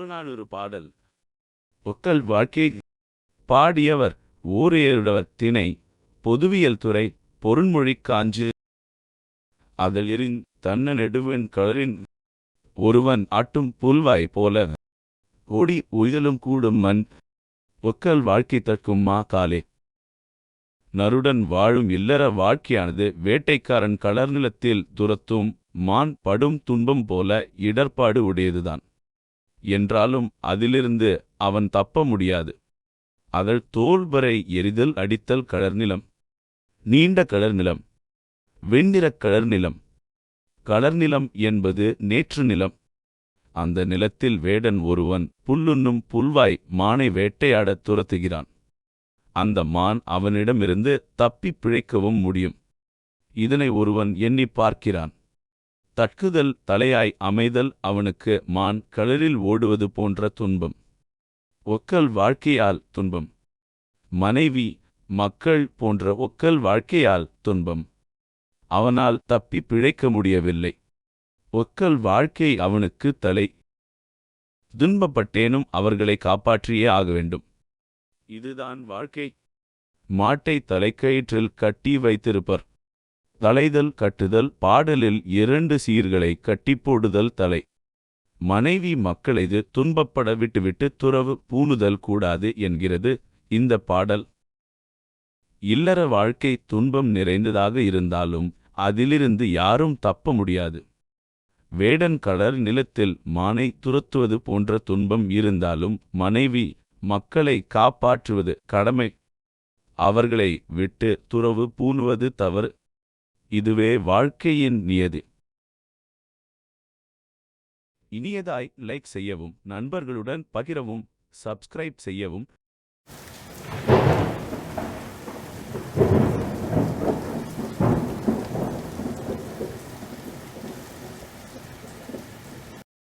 புறநானூறு பாடல். ஒக்கல் வாழ்க்கை பாடியவர் ஊரையருடவர் திணை பொதுவியல் துறை பொருண்மொழி காஞ்சு. எரிந் தன்ன நெடுவன் களரின் ஒருவன் ஆட்டும் புல்வாய் போல. ஓடி உயலும் கூடும் மண் ஒக்கல் வாழ்க்கை தற்கும் மா காலே. நருடன் வாழும் இல்லற வாழ்க்கையானது வேட்டைக்காரன் களர்நிலத்தில் துரத்தும் மான் படும் துன்பம் போல இடர்ப்பாடு உடையதுதான். என்றாலும் அதிலிருந்து அவன் தப்ப முடியாது. அதழ் தோல்வரை எரிதல் அடித்தல் கழர்நிலம் நீண்ட கழர்நிலம் வெண்ணிறக் கழர்நிலம் கலர்நிலம் என்பது நேற்று நிலம். அந்த நிலத்தில் வேடன் ஒருவன் புல்லுண்ணும் புல்வாய் மானை வேட்டையாடத் துரத்துகிறான். அந்த மான் அவனிடமிருந்து தப்பிப் பிழைக்கவும் முடியும். இதனை ஒருவன் எண்ணிப் பார்க்கிறான். தட்குதல் தலையாய் அமைதல் அவனுக்கு மான் களரில் ஓடுவது போன்ற துன்பம். ஒக்கல் வாழ்க்கையால் துன்பம். மனைவி மக்கள் போன்ற ஒக்கல் வாழ்க்கையால் துன்பம். அவனால் தப்பி பிழைக்க முடியவில்லை. ஒக்கல் வாழ்க்கை அவனுக்கு தலை. துன்பப்பட்டேனும் அவர்களை காப்பாற்றியே ஆக வேண்டும். இதுதான் வாழ்க்கை. மாட்டை தலைக்கயிற்றில் கட்டி வைத்திருப்பர். தலைதல் கட்டுதல் பாடலில் இரண்டு சீர்களை கட்டிப்போடுதல் தலை. மனைவி மக்களது துன்பப்பட விட்டுவிட்டு துறவு பூணுதல் கூடாது என்கிறது இந்த பாடல். இல்லற வாழ்க்கை துன்பம் நிறைந்ததாக இருந்தாலும் அதிலிருந்து யாரும் தப்ப முடியாது. வேடன் கடல் நிலத்தில் மானை துரத்துவது போன்ற துன்பம் இருந்தாலும் மனைவி மக்களை காப்பாற்றுவது கடமை. அவர்களை விட்டு துறவு பூணுவது தவறு. இதுவே வாழ்க்கையின் நியதி. இனியதாய் லைக் செய்யவும் நண்பர்களுடன் பகிரவும் சப்ஸ்கிரைப் செய்யவும்.